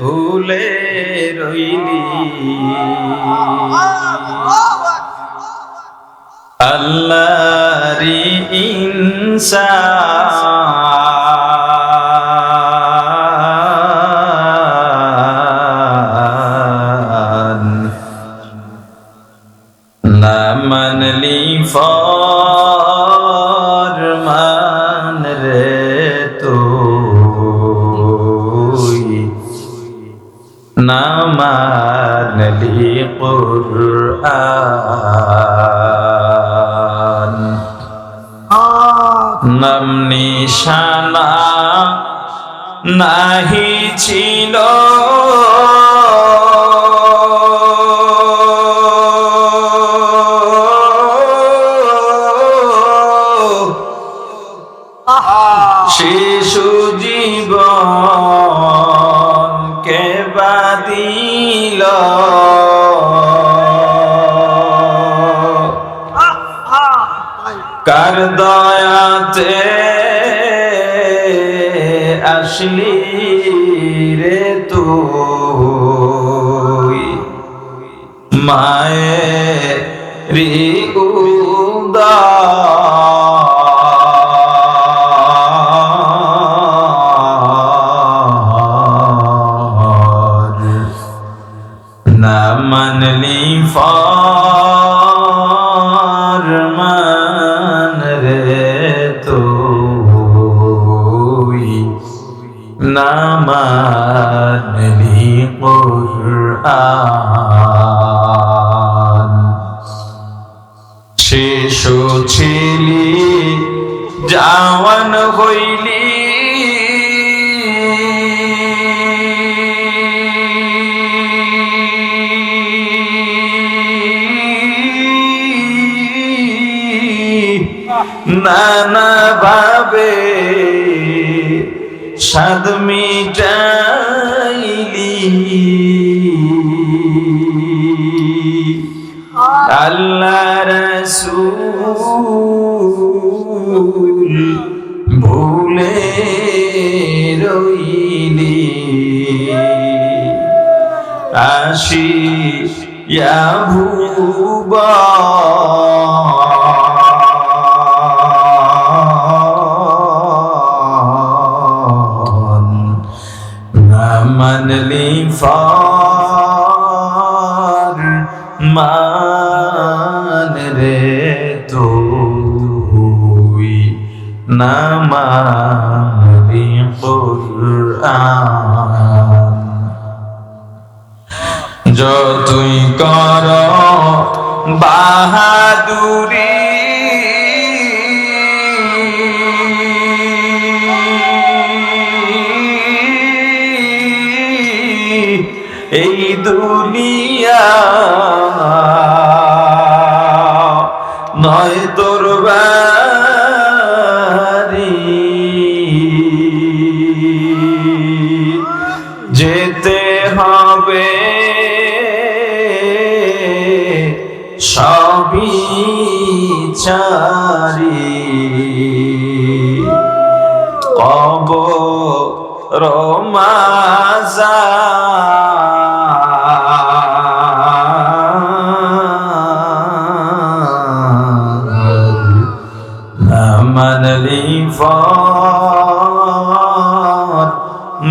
ভুলে রইলি। আল্লাহ ইনসান নাম নিশানা নাহি ছিল। দয়াতে আসলি রে তুই। মায়ের মানলি কুরআন। শিশু ছিলি জাওয়ান হইলি। নানা ভাবে সাদ মিটাইলি। আল্লাহ রসুল ভুলে রইলি। আশি ভুবা ফার মান রে তুই না মানলি কুরআন। যতই কর বাহাদুরি দুনিয়া। নয় তোর বাড়ি যেতে হবে সবই চারি। কব রমাজা মানলি ফর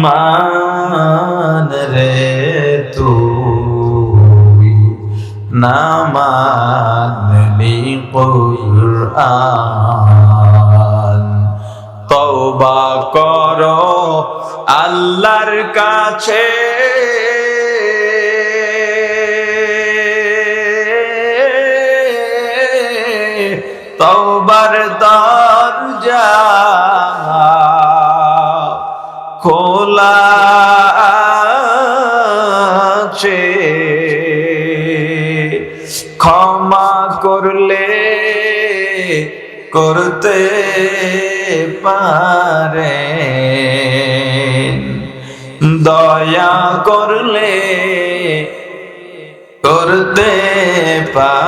মান রে তুই না মানলি কুরআন। তওবা করো আল্লাহর কাছে। তওবার দরজা খোলা আছে। ক্ষমা করলে করতে পারে দয়া করলে করতে পারেন।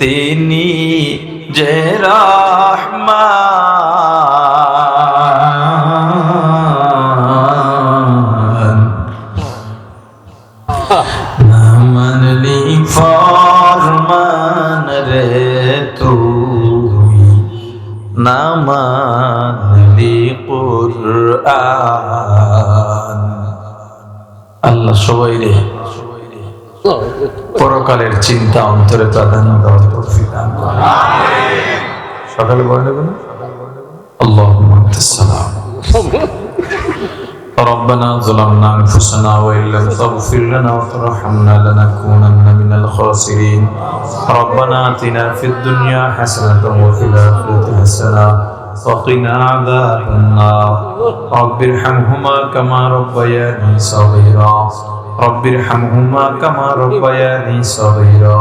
তিনি যে রহমা মানলি ফরমান রে তুই। না মানলি কুরআন। আল্লাহ সবাই রে। পরকালের চিন্তা অন্তরে প্রাধান্য দেওয়ার তৌফিক দান করুন। সকালে বলে নেবেন اللهم انت السلام ربنا ظلمنا انفسنا وان لم تغفر لنا وترحمنا لنكونن من الخاسرين ربنا اتنا في الدنيا حسنه وفي الاخره حسنه وقنا عذاب النار رب ارحمهما كما ربياني صغيرا রব্বির হামহুমা কামা রব্বায়ানি সগীরা।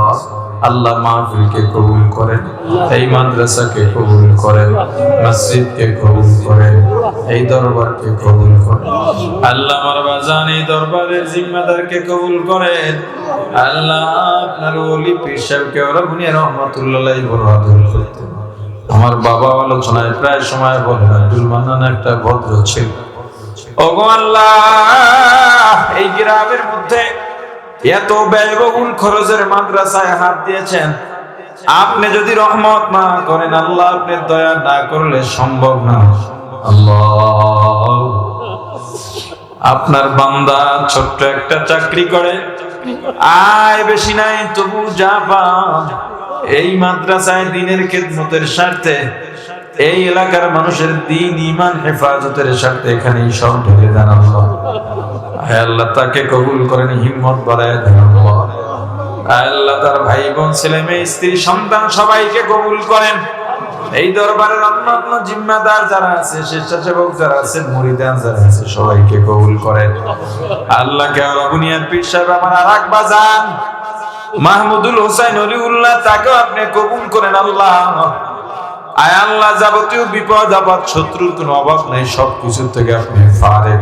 আল্লাহ মাহফিলকে কবুল করেন, এই মাদ্রাসাকে কবুল করেন, মসজিদকে কবুল করেন, এই দরবারকে কবুল করেন। আল্লাহ আমার বাজান এই দরবারের জিম্মাদারকে কবুল করেন। আল্লাহ আপনার ওলি পীর সাহেবকে ওরা বুনিয়া রহমাতুল্লাহ বড় আদর আমার বাবা আলোচনায় প্রায় সময় বলেন, আব্দুল মান্নান একটা ভদ্র ছিল। ওগো এই গ্রামের মধ্যে এত ব্যয়বহুল খরচের মাদ্রাসায় হাত দিয়েছেন। আপনি যদি রহমত না করেন, আল্লাহ আপনি দয়া না করলে সম্ভব না। আল্লাহ। আপনার বান্দা ছোট্ট একটা চাকরি করে। আয় বেশি নাই, তবু যা এই মাদ্রাসায় দিনের খেদমতের স্বার্থে এই এলাকার মানুষের দিন ইমান হেফাজতের স্বার্থে এখানেই সব ঢেলে দেন আল্লাহ। তাকে কবুল করেন, হিম্মত বাড়ায় দেন আল্লাহ। তার ভাই বোন ছেলে মেয়ে স্ত্রী, সন্তান সবাইকে কবুল করেন। এই দরবারের অন্য অন্য জিম্মাদার যারা আছে, স্বেচ্ছাসেবক যারা আছে, মরিদান যারা আছে, সবাইকে কবুল করেন। আল্লাহ কে বুনিয়াদ পীর সাহেব আমার আরাক বাজান, মাহমুদুল হোসেন, অলিউল্লাহ, তাকেও আপনি কবুল করেন আল্লাহ। আয় যাবতীয় বিপদ, আপদ, শত্রুর কোনো অভাব নেই, সব কিছু থেকে আপনি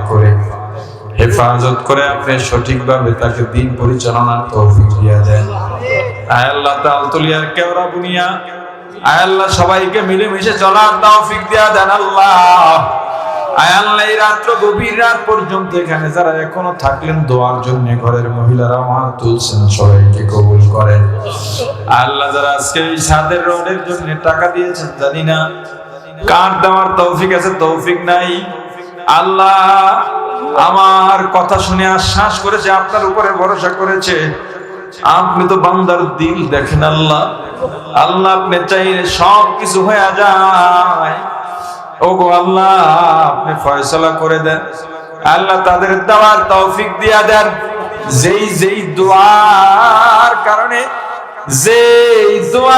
করে, হেফাজত করে আপনি সঠিকভাবে তাকে দিন পরিচালনার তৌফিক দিয়ে দেন। আয় আল্লাহ কেওরা বুনিয়া, আয় আল্লাহ সবাইকে মিলেমিশে চলার তৌফিক দিয়া দেন আল্লাহ। আয় আল্লাহ, এই রাত্র গভীর রাত পর্যন্ত এখানে যারা এখনও থাকলেন, দোয়ার জন্য ঘরের মহিলারা হাত তুলছেন, সবাইকে কবুল করেন। আল্লাহ যারা আজকে এই সাদের রোডের জন্য টাকা দিয়েছেন, জানি না কার দেওয়ার তৌফিক আছে, তৌফিক নাই। আল্লাহ আমার কথা শুনে আশ্বাস করেছে, আপনার উপরে ভরসা করেছে। আপনি তো বান্দার দিল দেখেন আল্লাহ। আল্লাহ আপনি চাইলে সব কিছু হয়ে যায়। ও গো আল্লাহ, আপনি ফয়সলা করে দেন। আল্লাহ তাদের দেওয়ার তৌফিক দিয়া দেন। যেই যেই দোয়ার কারণে, যেই যে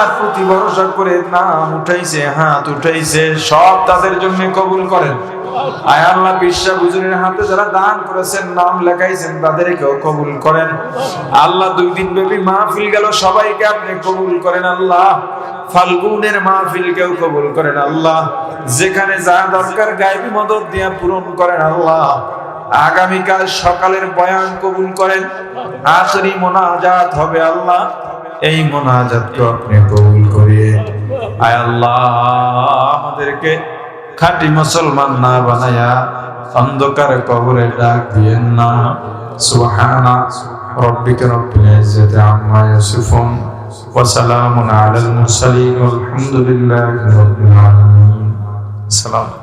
দোয়ার প্রতি ভরসা করে নাম উঠাইছে, হাত উঠাইছে, সব তাদের জন্য কবুল করেন। আল্লাহ দুই দিন ব্যাপী মাহফিল গেল, সবাইকে আপনি কবুল করেন আল্লাহ। ফাল্গুনের কবুল করেন আল্লাহ। যেখানে যা দরকার মদত দিয়া পূরণ করেন আল্লাহ। আগামীকাল সকালের বয়ান কবুল করেন, আখরি মোনাজাত হবে আল্লাহ। এই মোনাজাতকে আপনি কবুল করিয়ে। আয় আল্লাহ, আমাদেরকে খাঁটি মুসলমান না বানায়া অন্ধকার কবরে ডাক দিয়েন না। সুবহানা, রব্বিকা রব্বিল ইজ্জাতি আম্মা ইয়াসিফুন, ওয়া সালামুন আলাল মুরসালিন, ওয়ালহামদুলিল্লাহি রাব্বিল আলামিন। সালাম।